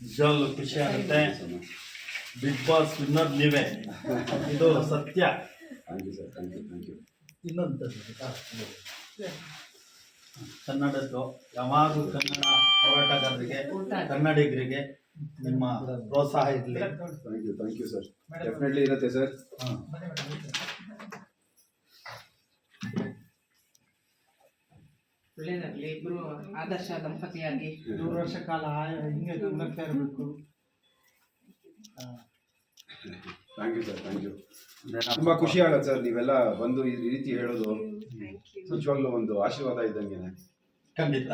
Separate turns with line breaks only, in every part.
ನಿಜವಾಗ್ಲೂ ಖುಷಿ ಆಗುತ್ತೆ. ಬಿಗ್ ಬಾಸ್ ವಿನ್ನರ್ ನೀವೇ. ಇದು ಸತ್ಯ.
Thank you sir thank you thank you
ಇನ್ನೊಂದು ಕನ್ನಡದ್ದು ಯಾವಾಗಲೂ ಕನ್ನಡ ಹೋರಾಟಗಾರರಿಗೆ ಕನ್ನಡಿಗರಿಗೆ ನಿಮ್ಮ ಪ್ರೋತ್ಸಾಹ ಇರಲಿ.
Thank you thank you sir definitely ಇರುತ್ತೆ ಸರ್
ಒಳ್ಳೇದಾಗ್ಲಿ ಇಬ್ರು ಆದರ್ಶ ದಂಪತಿಯಾಗಿ
ನೂರು ವರ್ಷ ಕಾಲ ಆಯ- ಹಿಂಗೆ ಬರ್ತಾ ಇರಬೇಕು.
Thank you sir thank you ತುಂಬಾ ಖುಷಿ ಆಗುತ್ತೆ ಸರ್ ನೀವೆಲ್ಲ ಬಂದು ಈ ರೀತಿ ಹೇಳೋದು ನಿಜವಾಗ್ಲೂ ಒಂದು ಆಶೀರ್ವಾದ ಇದ್ದಂಗೆ
ಖಂಡಿತ.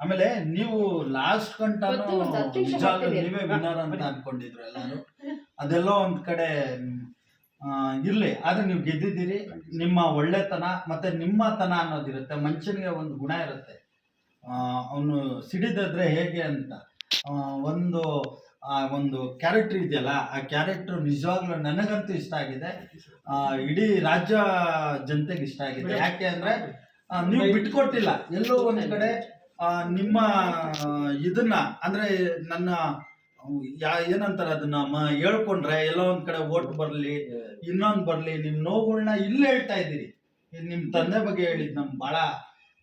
ಆಮೇಲೆ ನೀವು ಲಾಸ್ಟ್
ಗಂಟ
ನೀವೇ ವಿನ್ನರ್ ಅಂತ ಅನ್ಕೊಂಡಿದ್ರು ಎಲ್ಲಾರು. ಅದೆಲ್ಲೋ ಒಂದ್ ಕಡೆ ಇರ್ಲಿ. ಆದ್ರೆ ನೀವು ಗೆದ್ದಿದ್ದೀರಿ. ನಿಮ್ಮ ಒಳ್ಳೆತನ ಮತ್ತೆ ನಿಮ್ಮತನ ಅನ್ನೋದಿರುತ್ತೆ. ಮನುಷ್ಯನಿಗೆ ಒಂದು ಗುಣ ಇರುತ್ತೆ. ಅವನು ಸಿಡಿದ್ರೆ ಹೇಗೆ ಅಂತ. ಒಂದು ಆ ಒಂದು ಕ್ಯಾರೆಕ್ಟರ್ ಇದೆಯಲ್ಲ ಆ ಕ್ಯಾರೆಕ್ಟರ್ ನಿಜವಾಗ್ಲೂ ನನಗಂತೂ ಇಷ್ಟ ಆಗಿದೆ. ಇಡೀ ರಾಜ್ಯ ಜನತೆಗೆ ಇಷ್ಟ ಆಗಿದೆ. ಯಾಕೆ ಅಂದ್ರೆ ನೀವು ಬಿಟ್ಕೊಟ್ಟಿಲ್ಲ. ಎಲ್ಲೋ ಒಂದ್ ಕಡೆ ನಿಮ್ಮ ಇದನ್ನ ಅಂದ್ರೆ ನನ್ನ ಯಾ ಏನಂತಾರೆ ಅದನ್ನ ಮ- ಹೇಳ್ಕೊಂಡ್ರೆ ಎಲ್ಲೋ ಒಂದ್ ಕಡೆ ಓಟ್ ಬರ್ಲಿ ಇನ್ನೊಂದ್ ಬರ್ಲಿ ನಿಮ್ ನೋವುಗಳನ್ನ ಇಲ್ಲೇ ಹೇಳ್ತಾ ಇದ್ದೀರಿ. ಇದ್ ನಿಮ್ ತಂದೆ ಬಗ್ಗೆ ಹೇಳಿದ್ ನಮ್ ಬಹಳ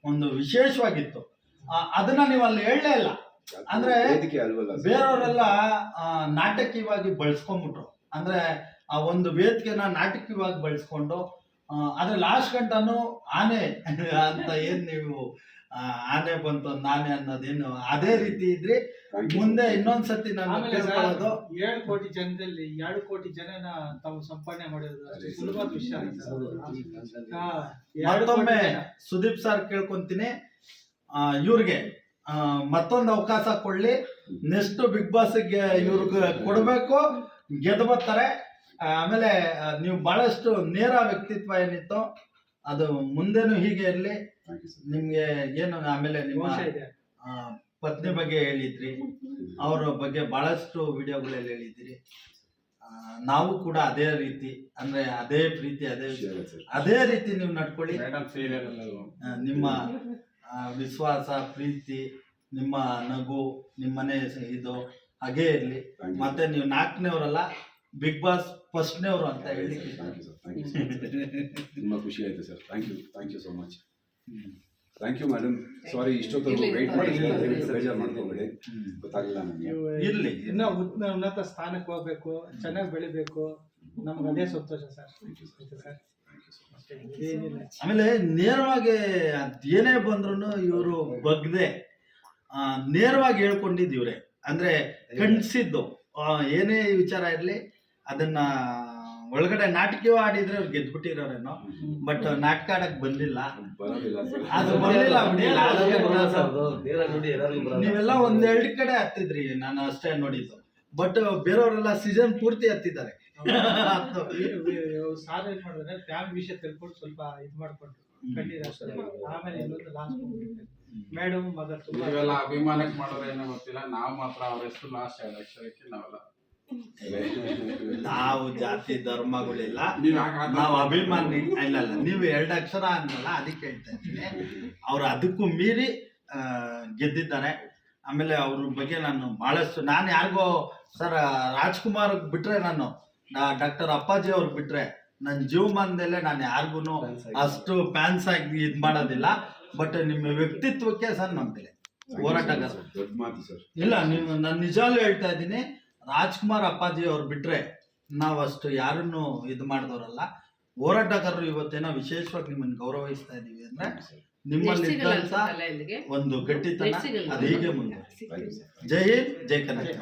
ಒಂದು ವಿಶೇಷವಾಗಿತ್ತು. ಆ, ಅದನ್ನ ನೀವು ಅಲ್ಲಿ ಹೇಳಲೇ ಇಲ್ಲ. ಅಂದ್ರೆ
ವೇದಿಕೆ ಅಲ್ವಲ್ಲ ಸರ್?
ಬೇರೆಯವರೆಲ್ಲ ಆ, ನಾಟಕೀಯವಾಗಿ ಬಳಸ್ಕೊಂಡ್ಬಿಟ್ರು. ಅಂದ್ರೆ ಆ ಒಂದು ವೇದಿಕೆನ ನಾಟಕೀಯವಾಗಿ ಬಳಸ್ಕೊಂಡು ಆ, ಆದ್ರೆ ಲಾಸ್ಟ್ ಗಂಟನು ಆನೆ ಅಂತ ಏನ್ ನೀವು ಆನೆ ಬಂತು ನಾನೇ ಅನ್ನೋದೇನು ಅದೇ ರೀತಿ ಇದ್ರಿ ಮುಂದೆ. ಇನ್ನೊಂದ್ಸತಿ ನಾನು ಕೇಳ್ಕೊಳ್ಳೋದು
ಏಳು ಕೋಟಿ ಜನದಲ್ಲಿ ಎರಡು ಕೋಟಿ ಜನನ ತಾವು ಸಂಪಾದನೆ ಮಾಡಿರೋದು ಅಷ್ಟು ಸುಲಭದ ವಿಷಯ
ಮತ್ತೊಮ್ಮೆ ಸುದೀಪ್ ಸರ್ ಕೇಳ್ಕೊಂತೀನಿ. ಆ, ಇವ್ರಿಗೆ ಮತ್ತೊಂದು ಅವಕಾಶ ಕೊಡ್ಲಿ. ನೆಕ್ಸ್ಟ್ ಬಿಗ್ ಬಾಸ್ಗೆ ಇವ್ರಿಗೆ ಕೊಡಬೇಕು. ಗೆದ್ದು ಬರ್ತಾರೆ ಆಮೇಲೆ ನೀವು ಬಹಳಷ್ಟು ನೇರ ವ್ಯಕ್ತಿತ್ವ ಏನಿತ್ತು ಅದು ಮುಂದೆನೂ ಹೀಗೆ ಇರಲಿ. ನಿಮ್ಗೆ ಏನು ಆಮೇಲೆ ನಿಮ್ಮ ಆ, ಪತ್ನಿ ಬಗ್ಗೆ ಹೇಳಿದ್ರಿ. ಅವರ ಬಗ್ಗೆ ಬಹಳಷ್ಟು ವಿಡಿಯೋಗಳಲ್ಲಿ ಹೇಳಿದ್ರಿ. ಆ, ನಾವು ಕೂಡ ಅದೇ ರೀತಿ ಅಂದ್ರೆ ಅದೇ ಪ್ರೀತಿ ಅದೇ ಅದೇ ರೀತಿ ನೀವು ನಡ್ಕೊಳ್ಳಿ.
ಮೇಡಮ್ ಸೀರಿಯಲ್ ಅಲ್ಲ
ಆ, ನಿಮ್ಮ ಆ, ವಿಶ್ವಾಸ ಪ್ರೀತಿ ನಿಮ್ಮ ನಗು ನಿಮ್ಮನೆ ಸ- ಇದು ಹಾಗೇ ಇರಲಿ. ಮತ್ತೆ ನೀವು ನಾಲ್ಕನೇವರಲ್ಲ ಬಿಗ್ ಬಾಸ್ ಫಸ್ಟ್ನೇವರು ಅಂತ ಹೇಳಿ
thank you sir thank you sir ತುಂಬ ಖುಷಿ ಆಯ್ತು sir thank you thank you so much thank you madam sorry ಇಷ್ಟೊತ್ತು ವೇಟ್ ದಯವಿಟ್ಟು ಬೇಜಾರು ಮಾಡ್ಕೊಬೇಡಿ. ಗೊತ್ತಾಗಲಿಲ್ಲ ನನಗೆ
ನೀವು
ಇರ್ಲಿ.
ಇನ್ನ ಉನ್ನ- ಉನ್ನತ ಸ್ಥಾನಕ್ಕೆ ಹೋಗ್ಬೇಕು ಚೆನ್ನಾಗಿ ಬೆಳಿಬೇಕು. ನಮ್ಗೆ ಅದೇ ಸಂತೋಷ ಸರ್
ಥ್ಯಾಂಕ್ ಯು ಸರ್
ಆಮೇಲೆ ನೇರವಾಗಿ ಅದೇನೇ ಬಂದ್ರು ಇವರು ಬಗ್ದೆ ಆ, ನೇರವಾಗಿ ಹೇಳ್ಕೊಂಡಿದ್ ಇವ್ರೆ. ಅಂದ್ರೆ ಕಣ್ಸಿದ್ದು ಆ, ಏನೇ ವಿಚಾರ ಇರಲಿ ಅದನ್ನ ಒಳಗಡೆ ನಾಟಕೀಯ ಆಡಿದ್ರೆ ಅವ್ರು ಗೆದ್ಬಿಟ್ಟಿರೋರೇನೋ. ಬಟ್ ನಾಟಕ ಆಡಕ್ ಬಂದಿಲ್ಲ. ಅದು ಬರ್ಲಿಲ್ಲ ನೀವೆಲ್ಲ ಒಂದ್ ಎರಡು ಕಡೆ ಹತ್ತಿದ್ರಿ ನಾನು ಅಷ್ಟೇ ನೋಡಿದ್ದು. ಬಟ್ ಬೇರೆಯವರೆಲ್ಲ ಸೀಸನ್ ಪೂರ್ತಿ ಹತ್ತಿದ್ದಾರೆ. ಅದು
ಸಾರ್ ಏನ್ ಮಾಡಿದ್ರೆ ಫ್ಯಾಮಿಲಿ ವಿಷಯ ತಿಳ್ಕೊಂಡು ಸ್ವಲ್ಪ ಇದ್ ಮಾಡ್ಕೊಂಡ್ರು. ಆಮೇಲೆ ಇನ್ನೊಂದು ಲಾಸ್ಟ್ ಮೇಡಮ್ ಮಗ ತುಂಬಾ
ಅಭಿಮಾನಕ್ಕೆ ಮಾಡೋದೇನೋ ಗೊತ್ತಿಲ್ಲ. ನಾವು ಮಾತ್ರ ಅವ್ರ ಹೆಸರು ಲಾಸ್ಟ್ ಅಕ್ಷರಕ್ಕೆ ನಾವೆಲ್ಲ
ನಾವು ಜಾತಿ ಧರ್ಮಗಳಿಲ್ಲ.
ನೀವ್
ಅಭಿಮಾನಿ ಇಲ್ಲ ಇಲ್ಲ ನೀವು ಎರಡು ಅಕ್ಷರ ಅಂದಲ್ಲ ಅದಕ್ಕೆ ಹೇಳ್ತಾ ಇದ್ದೀನಿ. ಅವ್ರು ಅದಕ್ಕೂ ಮೀರಿ ಗೆದ್ದಿದ್ದಾರೆ. ಆಮೇಲೆ ಅವ್ರ ಬಗ್ಗೆ ನಾನು ಬಹಳಷ್ಟು ನಾನು ಯಾರಿಗೋ ಸರ್ ರಾಜ್ಕುಮಾರ್ ಬಿಟ್ರೆ ನಾನು ಡಾಕ್ಟರ್ ಅಪ್ಪಾಜಿ ಅವ್ರಿಗೆ ಬಿಟ್ರೆ ನನ್ನ ಜೀವಮಾನದಲ್ಲೇ ನಾನು ಯಾರಿಗೂ ಅಷ್ಟು ಫ್ಯಾನ್ಸ್ ಆಗಿ ಇದು ಮಾಡೋದಿಲ್ಲ. ಬಟ್ ನಿಮ್ಮ ವ್ಯಕ್ತಿತ್ವಕ್ಕೆ ಸರ್ ನಂಬಿದೆ. ಹೋರಾಟಗಾರ.
ದೊಡ್ಡ ಮಾತು ಸರ್.
ಇಲ್ಲ ನೀವು ನಾನು ನಿಜವಾಗ್ಲೂ ಹೇಳ್ತಾ ಇದ್ದೀನಿ ರಾಜ್ಕುಮಾರ್ ಅಪ್ಪಾಜಿ ಅವ್ರು ಬಿಟ್ರೆ ನಾವಷ್ಟು ಅಷ್ಟು ಯಾರನ್ನು ಇದು ಮಾಡಿದವರಲ್ಲ. ಹೋರಾಟಗಾರರು ಇವತ್ತೇನೋ ವಿಶೇಷವಾಗಿ ನಿಮ್ಮನ್ನು ಗೌರವಿಸ್ತಾ ಇದ್ದೀವಿ ಅಂದ್ರೆ ನಿಮ್ಮಲ್ಲಿ ಒಂದು ಗಟ್ಟಿತನ ಅದು ಹೀಗೆ ಮುಂದೆ
ಥ್ಯಾಂಕ್ ಯು ಸರ್
ಜೈ ಹಿಂದ್ ಜೈ ಕರ್ನಾಟಕ.